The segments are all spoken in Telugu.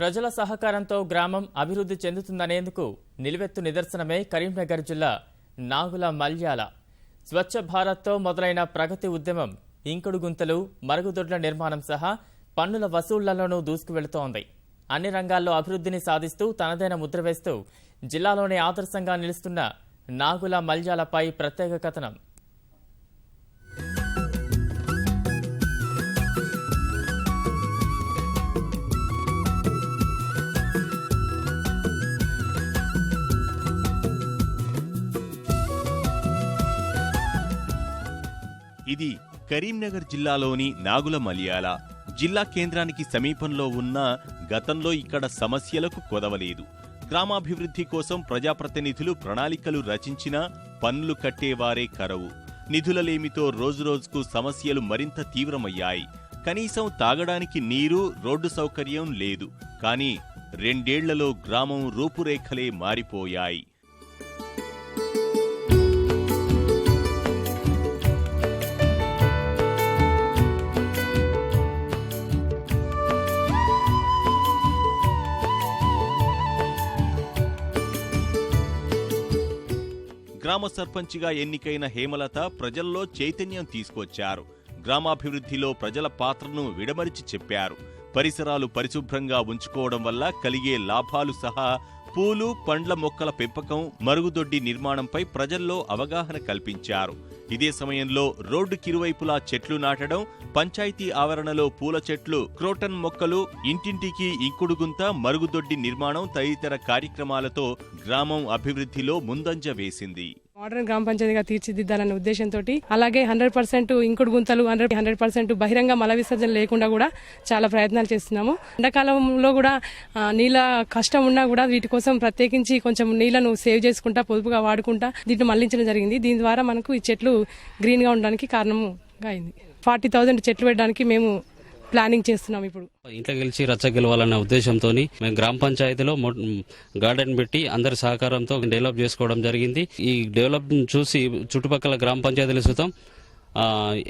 ప్రజల సహకారంతో గ్రామం అభివృద్ధి చెందుతుందనేందుకు నిలువెత్తు నిదర్శనమే కరీంనగర్ జిల్లా నాగుల మల్యాల. స్వచ్ఛ భారత్తో మొదలైన ప్రగతి ఉద్యమం ఇంకుడు గుంతలు మరుగుదొడ్ల నిర్మాణం సహా పన్నుల వసూళ్ళలోనూ దూసుకువెళుతోంది. అన్ని రంగాల్లో అభివృద్ధిని సాధిస్తూ తనదైన ముద్ర వేస్తూ జిల్లాలోనే ఆదర్శంగా నిలుస్తున్న నాగుల మల్యాలపై ప్రత్యేక కథనం. ఇది కరీంనగర్ జిల్లాలోని నాగుల మలియాల జిల్లా కేంద్రానికి సమీపంలో ఉన్న గతంలో ఇక్కడ సమస్యలకు కొదవలేదు. గ్రామాభివృద్ధి కోసం ప్రజాప్రతినిధులు ప్రణాళికలు రచించినా పన్నులు కట్టేవారే కరవు. నిధులలేమితో రోజురోజుకు సమస్యలు మరింత తీవ్రమయ్యాయి. కనీసం తాగడానికి నీరు రోడ్డు సౌకర్యం లేదు. కానీ రెండేళ్ళలో గ్రామం రూపురేఖలే మారిపోయాయి. గ్రామ సర్పంచిగా ఎన్నికైన హేమలత ప్రజల్లో చైతన్యం తీసుకొచ్చారు. గ్రామాభివృద్ధిలో ప్రజల పాత్రను విడమరిచి చెప్పారు. పరిసరాలు పరిశుభ్రంగా ఉంచుకోవడం వల్ల కలిగే లాభాలు సహా పూలు పండ్ల మొక్కల పెంపకం మరుగుదొడ్డి నిర్మాణంపై ప్రజల్లో అవగాహన కల్పించారు. ఇదే సమయంలో రోడ్డు కిరువైపులా చెట్లు నాటడం పంచాయతీ ఆవరణలో పూల చెట్లు క్రోటన్ మొక్కలు ఇంటింటికి ఇంకుడుగుంత మరుగుదొడ్డి నిర్మాణం తదితర కార్యక్రమాలతో గ్రామం అభివృద్ధిలో ముందంజ వేసింది. మోడర్న్ గ్రామ పంచాయతీగా తీర్చిదిద్దాలనే ఉద్దేశంతో అలాగే హండ్రెడ్ పర్సెంట్ ఇంకుడు గుంతలు హండ్రెడ్ హండ్రెడ్ పర్సెంట్ బహిరంగ మల విసర్జన లేకుండా కూడా చాలా ప్రయత్నాలు చేస్తున్నాము. ఎండాకాలంలో కూడా నీళ్ళ కష్టం ఉన్నా కూడా వీటి కోసం ప్రత్యేకించి కొంచెం నీళ్ళను సేవ్ చేసుకుంటా పొదుపుగా వాడుకుంటా దీన్ని మళ్ళించడం జరిగింది. దీని ద్వారా మనకు ఈ చెట్లు గ్రీన్గా ఉండడానికి కారణంగా అయింది. ఫార్టీ థౌజండ్ చెట్లు పెట్టడానికి మేము ప్లానింగ్ చేస్తున్నాం ఇప్పుడు. ఇంట్లో గెలిచి రచ్చ గెలవాలనే ఉద్దేశంతో మేము గ్రామ పంచాయతీలో గార్డెన్ పెట్టి అందరి సహకారంతో డెవలప్ చేసుకోవడం జరిగింది. ఈ డెవలప్ చూసి చుట్టుపక్కల గ్రామ పంచాయతీల సుతం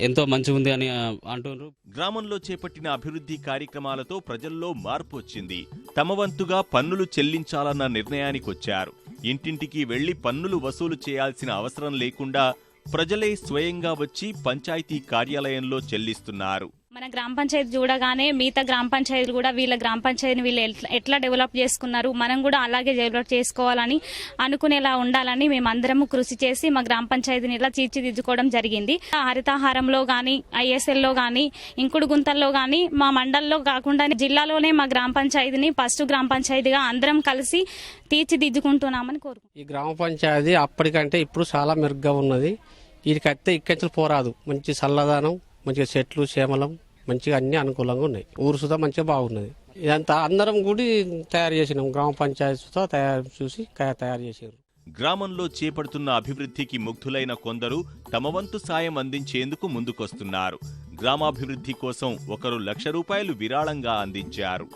ఎంతో మంచిగా ఉంది అని అంటున్నారు గ్రామంలో చేపట్టిన అభివృద్ధి కార్యక్రమాలతో ప్రజల్లో మార్పు వచ్చింది. తమ వంతుగా పన్నులు చెల్లించాలన్న నిర్ణయానికొచ్చారు ఇంటింటికి వెళ్ళి పన్నులు వసూలు చేయాల్సిన అవసరం లేకుండా ప్రజలే స్వయంగా వచ్చి పంచాయతీ కార్యాలయంలో చెల్లిస్తున్నారు. మన గ్రామ పంచాయతీ చూడగానే మిగతా గ్రామ పంచాయతీలు కూడా వీళ్ళ గ్రామ పంచాయతీని వీళ్ళు ఎట్లా- డెవలప్ చేసుకున్నారు మనం కూడా అలాగే డెవలప్ చేసుకోవాలని అనుకునేలా ఉండాలని మేమందరము కృషి చేసి మా గ్రామ పంచాయతీని ఇలా తీర్చిదిద్దుకోవడం జరిగింది. హరితాహారంలో కానీ ఐఎస్ఎల్లో కానీ ఇంకుడు గుంతల్లో కానీ మా మండల్లో కాకుండా జిల్లాలోనే మా గ్రామ పంచాయతీని ఫస్ట్ గ్రామ పంచాయతీగా అందరం కలిసి తీర్చిదిద్దుకుంటున్నామని కోరు ఈ గ్రామ పంచాయతీ అప్పటికంటే ఇప్పుడు చాలా మెరుగ్గా ఉన్నది. వీడికైతే ఇక్కడి పోరాదు. మంచి చల్లదానం మంచిగా చెట్లు చేమలం మంచిగా అన్ని అనుకూలంగా ఉన్నాయి. ఊరు సుతా మంచిగా బాగున్నది. ఇదంతా అందరం కూడి తయారు చేసినాం. గ్రామ పంచాయతీ సుతా తయారు చూసి తయారు చేసారు గ్రామంలో చేపడుతున్న అభివృద్ధికి ముగ్ధులైన కొందరు తమ వంతు సాయం అందించేందుకు ముందుకొస్తున్నారు. గ్రామాభివృద్ధి కోసం ఒకరు లక్ష రూపాయలు విరాళంగా అందించారు.